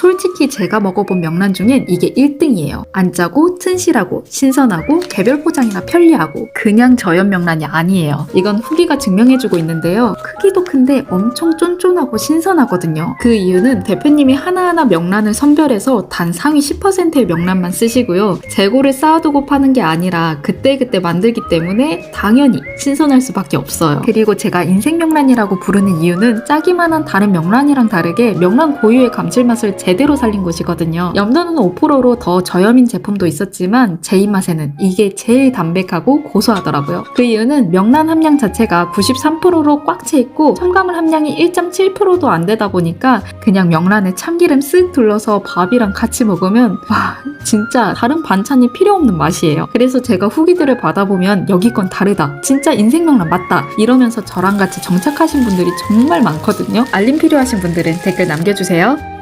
솔직히 제가 먹어본 명란 중엔 이게 1등이에요. 안 짜고 튼실하고 신선하고 개별 포장이나 편리하고 그냥 저염 명란이 아니에요. 이건 후기가 증명해주고 있는데요. 크기도 큰데 엄청 쫀쫀하고 신선하거든요. 그 이유는 대표님이 하나하나 명란을 선별해서 단 상위 10%의 명란만 쓰시고요. 재고를 쌓아두고 파는 게 아니라 그때그때 만들기 때문에 당연히 신선할 수밖에 없어요. 그리고 제가 인생 명란이라고 부르는 이유는 짜기만 한 다른 명란이랑 다르게 명란 고유의 감칠맛을 제 대로 살린 곳이거든요. 염도는 5%로 더 저염인 제품도 있었지만 제 입맛에는 이게 제일 담백하고 고소하더라고요. 그 이유는 명란 함량 자체가 93%로 꽉차 있고 첨가물 함량이 1.7%도 안 되다 보니까 그냥 명란에 참기름 쓱 둘러서 밥이랑 같이 먹으면 와 진짜 다른 반찬이 필요 없는 맛이에요. 그래서 제가 후기들을 받아보면 여기 건 다르다. 진짜 인생 명란 맞다. 이러면서 저랑 같이 정착하신 분들이 정말 많거든요. 알림 필요하신 분들은 댓글 남겨주세요.